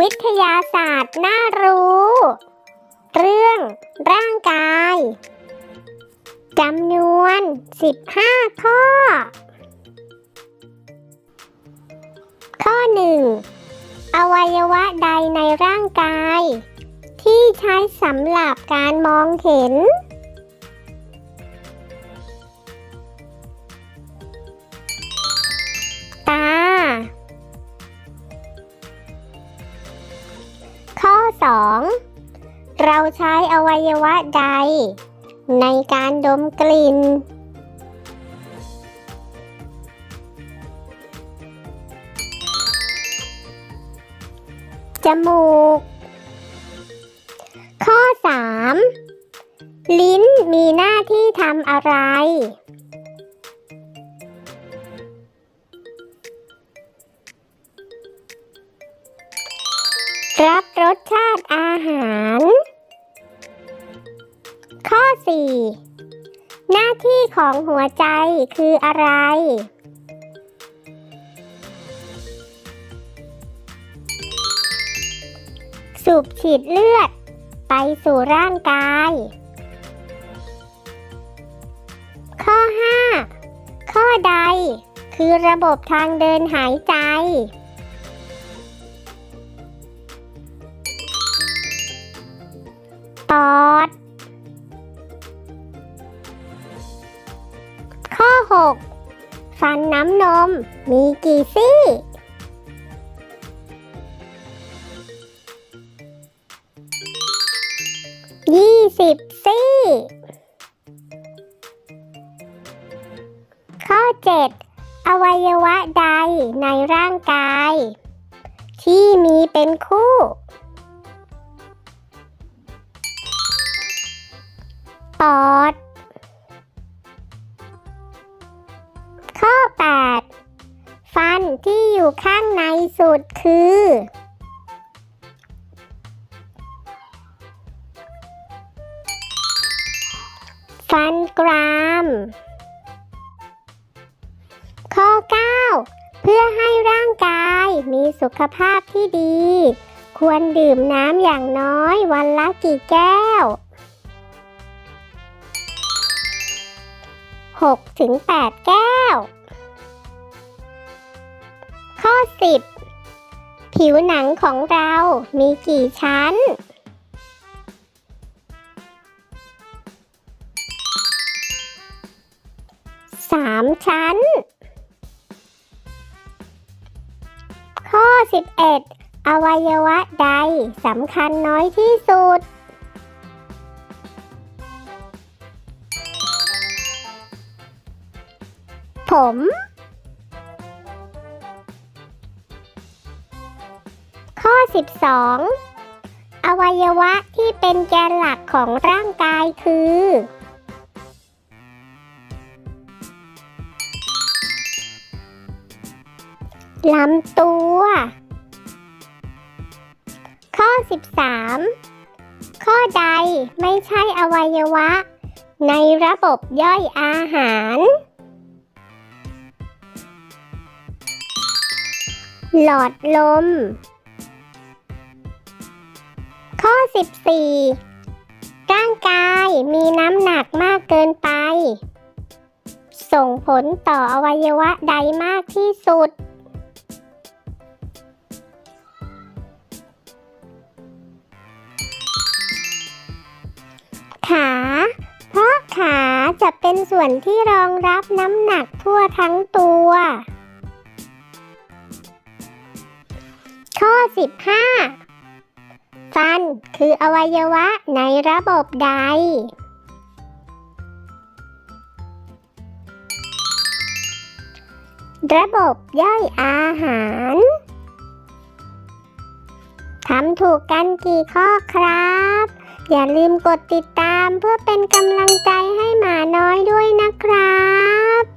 วิทยาศาสตร์น่ารู้ เรื่องร่างกายจำนวน 15 ข้อ ข้อ 1. อวัยวะใดในร่างกาย ที่ใช้สำหรับการมองเห็น เราใช้อวัยวะใด ในการดมกลิ่น จมูก ข้อ 3. ลิ้นมีหน้าที่ทำอะไร รับรสชาติอาหาร ข้อ 4. หน้าที่ของหัวใจคืออะไร สูบฉีดเลือด ไปสู่ร่างกาย ข้อ 5 ข้อใด คือระบบทางเดินหายใจ ปอ ข้อ 6 ฟันน้ำนมมีกี่ซี่ ยี่สิบซี่ ข้อ 7 อวัยวะใดในร่างกาย ที่มีเป็นคู่ ที่อยู่ข้างในสุดคือ ฟันกราม ข้อ 9 เพื่อให้ร่างกายมีสุขภาพที่ดี ควรดื่มน้ำอย่างน้อยวันละกี่แก้ว6ถึง8แก้ว ข้อ10ผิวหนังของเรามีกี่ชั้น สามชั้น ข้อ 11 อวัยวะใดสำคัญน้อยที่สุดผม ข้อ 12 อวัยวะที่เป็นแกนหลักของร่างกายคือ ลำตัว ข้อ 13 ข้อใดไม่ใช่อวัยวะ ในระบบย่อยอาหารหลอดลม 14 ร่างกายมีน้ำหนักมากเกินไป ส่งผลต่ออวัยวะใดมากที่สุด ขา เพราะขาจะเป็นส่วนที่รองรับน้ำหนักทั่วทั้งตัว ข้อ 15 ฟันคืออวัยวะในระบบใด ระบบย่อยอาหารทำถูกกันกี่ข้อครับ อย่าลืมกดติดตามเพื่อเป็นกำลังใจให้หมาน้อยด้วยนะครับ